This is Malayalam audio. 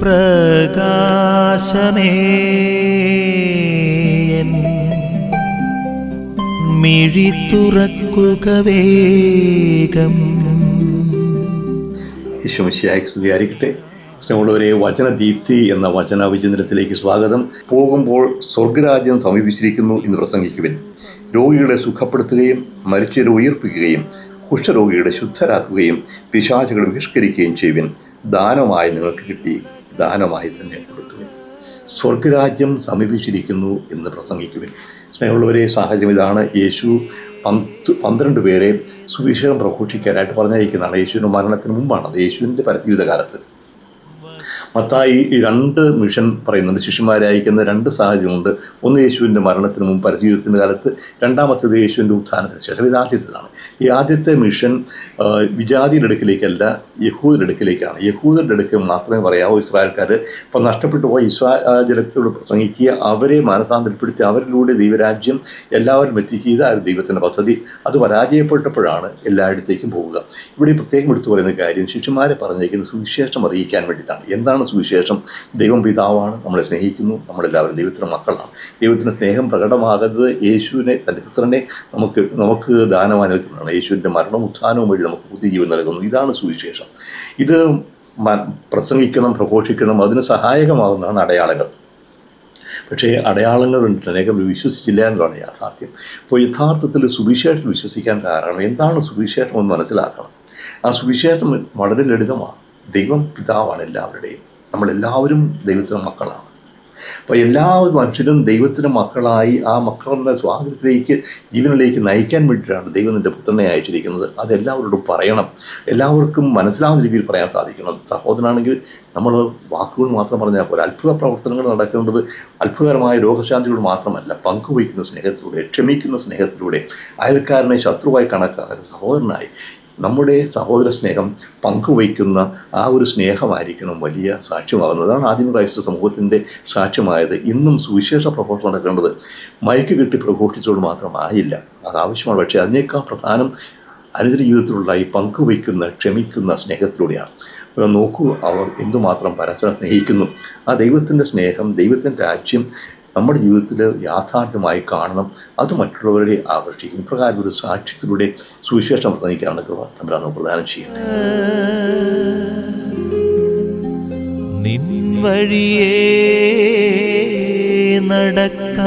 പ്രകാശമേ. മിഴി തുറക്കുക വേഗം. ഈശോമിശിയായി സ്തുതിയായിരിക്കട്ടെ. സ്നേഹമുള്ളവരെ വചനദീപ്തി എന്ന വചന വിചിന്തനത്തിലേക്ക് സ്വാഗതം. പോകുമ്പോൾ സ്വർഗരാജ്യം സമീപിച്ചിരിക്കുന്നു എന്ന് പ്രസംഗിക്കുവിൻ. രോഗികളെ സുഖപ്പെടുത്തുകയും മരിച്ചവരെ ഉയർപ്പിക്കുകയും കുഷ്ഠരോഗികളെ ശുദ്ധരാക്കുകയും പിശാചുകളെ ബഹിഷ്കരിക്കുകയും ചെയ്യുവിൻ. ദാനമായി നിങ്ങൾക്ക് കിട്ടി. ദാനമായി തന്നെ കൊടുക്കുവിൻ. സ്വർഗരാജ്യം സമീപിച്ചിരിക്കുന്നു എന്ന് പ്രസംഗിക്കുവിൻ. സ്നേഹമുള്ളവരെ സാഹചര്യം ഇതാണ്. യേശു പന്ത് പന്ത്രണ്ട് പേരെ സുവിശേഷം പ്രഘോഷിക്കാനായിട്ട് പറഞ്ഞയക്കുന്നതാണ്. യേശുവിന്റെ മരണത്തിന് മുമ്പാണ്. അത് യേശുവിന്റെ പരസ്യവിധ കാലത്ത് മത്തായി ഈ രണ്ട് മിഷൻ പറയുന്നുണ്ട്. ശിഷ്യന്മാരെ അയക്കുന്ന രണ്ട് സാഹചര്യമുണ്ട് ഒന്ന് യേശുവിന്റെ മരണത്തിന് മുമ്പ് പരിചയത്തിന്റെ കാലത്ത് രണ്ടാമത്തേത് യേശുവിന്റെ ഉത്ഥാനത്തിന് ശേഷം. ഇത് ആദ്യത്തേതാണ്. ഈ ആദ്യത്തെ മിഷൻ വിജാതിയുടെ അടുക്കിലേക്കല്ല യഹൂദരുടെ അടുക്കിലേക്കാണ്. യഹൂദരുടെ അടുക്കൽ മാത്രമേ പറയാവൂ. ഇസ്രായേൽക്കാർ ഇപ്പം നഷ്ടപ്പെട്ടു പോയ ഇസ്രാജലത്തോട് പ്രസംഗിക്കുക അവരെ മാനസാന്തരപ്പെടുത്തി അവരിലൂടെ ദൈവരാജ്യം എല്ലാവരും എത്തിക്കുക. ഇതായിരുന്നു ദൈവത്തിന്റെ പദ്ധതി. അത് പരാജയപ്പെട്ടപ്പോഴാണ് എല്ലായിടത്തേക്കും പോവുക. ഇവിടെ പ്രത്യേകം എടുത്തു പറയുന്ന കാര്യം ശിഷ്യന്മാരെ പറഞ്ഞേക്കുന്ന സുവിശേഷം അറിയിക്കാൻ വേണ്ടിയിട്ടാണ്. എന്താണ് സുവിശേഷം. ദൈവം പിതാവാണ് നമ്മളെ സ്നേഹിക്കുന്നു നമ്മളെല്ലാവരും ദൈവത്തിന്റെ മക്കളാണ്. ദൈവത്തിന്റെ സ്നേഹം പ്രകടമാകുന്നത് യേശുവിനെ തന്റെ പുത്രനെ നമുക്ക് നമുക്ക് ദാനമായി നൽകുന്നതാണ് യേശുവിന്റെ മരണവും ഉത്ഥാനവും വഴി നമുക്ക് പുതിയ ജീവൻ നൽകുന്നു. ഇതാണ് സുവിശേഷം. ഇത് പ്രസംഗിക്കണം പ്രഘോഷിക്കണം അതിന് സഹായകമാകുന്നതാണ് അടയാളങ്ങൾ. പക്ഷേ അടയാളങ്ങൾ കണ്ടിട്ട് അനേകം വിശ്വസിച്ചില്ല എന്നുള്ളതാണ് യാഥാർത്ഥ്യം. അപ്പോൾ യഥാർത്ഥത്തിൽ സുവിശേഷത്തിൽ വിശ്വസിക്കാൻ കാരണം എന്താണ് സുവിശേഷം എന്ന് മനസ്സിലാക്കണം. ആ സുവിശേഷം വളരെ ലളിതമാണ്. ദൈവം പിതാവാണ് എല്ലാവരുടെയും. നമ്മളെല്ലാവരും ദൈവത്തിന്റെ മക്കളാണ്. അപ്പോൾ എല്ലാ മനുഷ്യരും ദൈവത്തിന്റെ മക്കളായി ആ മക്കളുടെ സ്വാതന്ത്ര്യത്തിലേക്ക് ജീവനിലേക്ക് നയിക്കാൻ വേണ്ടിയിട്ടാണ് ദൈവം നിന്റെ പുത്രനെ അയച്ചിരിക്കുന്നത്. അത് എല്ലാവരോടും പറയണം. എല്ലാവർക്കും മനസ്സിലാവുന്ന രീതിയിൽ പറയാൻ സാധിക്കണം. സഹോദരനാണെങ്കിൽ നമ്മൾ വാക്കുകൾ മാത്രം പറഞ്ഞാൽ പോലെ അത്ഭുത പ്രവർത്തനങ്ങൾ നടക്കേണ്ടത് അത്ഭുതകരമായ രോഗശാന്തിയോട് മാത്രമല്ല പങ്കുവയ്ക്കുന്ന സ്നേഹത്തിലൂടെ ക്ഷമിക്കുന്ന സ്നേഹത്തിലൂടെ അയൽക്കാരനെ ശത്രുവായി കണക്കാക്കുന്ന സഹോദരനായി നമ്മുടെ സഹോദര സ്നേഹം പങ്കുവയ്ക്കുന്ന ആ ഒരു സ്നേഹമായിരിക്കണം വലിയ സാക്ഷ്യമാകുന്നത്. അതാണ് ആദ്യം ക്രൈസ്ത സമൂഹത്തിന്റെ സാക്ഷ്യമായത്. ഇന്നും സുവിശേഷ പ്രഘോഷണം നടക്കേണ്ടത് മയക്ക് കിട്ടി പ്രഘോഷിച്ചുകൊണ്ട് മാത്രമായില്ല അത് ആവശ്യമാണ്. പക്ഷേ അതിനേക്കാൾ പ്രധാനം അനുദിന ജീവിതത്തിലുള്ള ഈ പങ്കുവയ്ക്കുന്ന ക്ഷമിക്കുന്ന സ്നേഹത്തിലൂടെയാണ്. നോക്കൂ അവർ എന്തുമാത്രം പരസ്പരം സ്നേഹിക്കുന്നു. ആ ദൈവത്തിന്റെ സ്നേഹം ദൈവത്തിന്റെ രാജ്യം നമ്മുടെ ജീവിതത്തിൽ യാഥാർത്ഥ്യമായി കാണണം. അത് മറ്റുള്ളവരെ ആകർഷിക്കും. ഇപ്രകാരം ഒരു സാക്ഷ്യത്തിലൂടെ സുവിശേഷം പ്രസംഗിക്കാനുള്ള കൃപ തമ്മിലാണ് പ്രധാനം ചെയ്യുന്നത്. നടക്ക